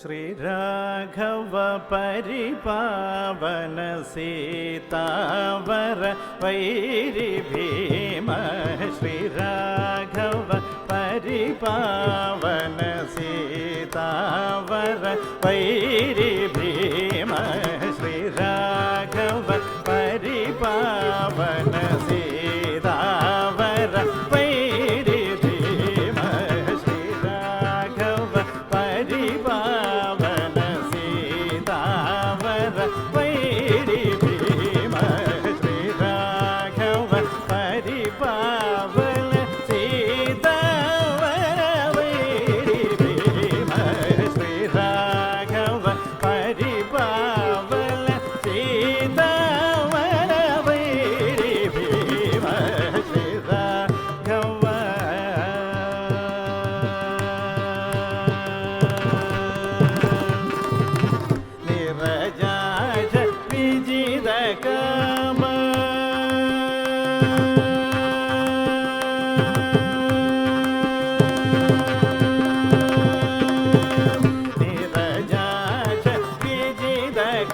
श्रीराघवपरिपावनसीतावर वैरिभीम श्रीराघव परिपावनसीतावर वैरि ave Vijay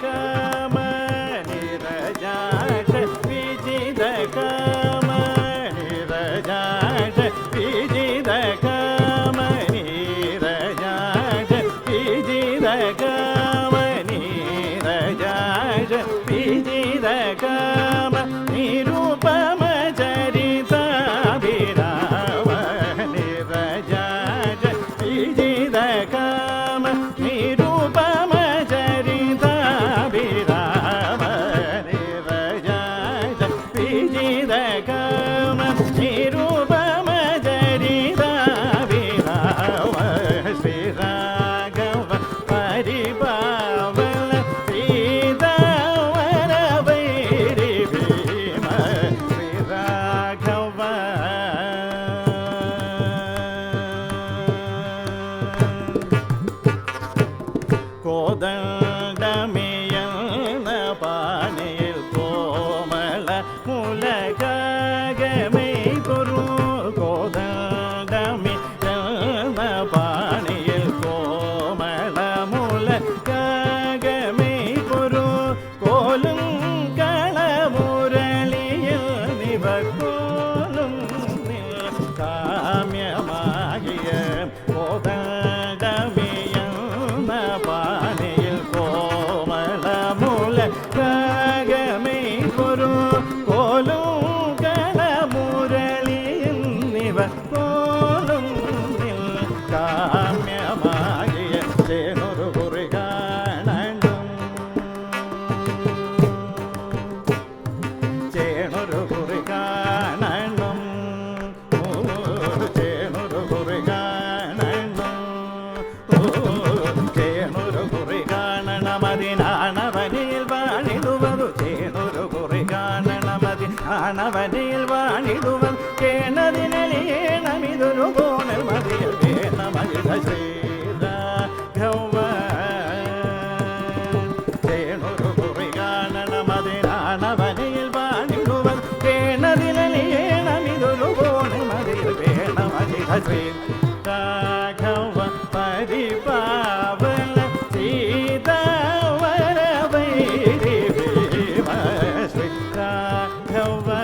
Dagar. down. ഒരു കോലൂകള മുരളി എന്നിവ പോലും നിൽക്കാം ஆனவனில் வாணிடுவன் கேனதில் Oh.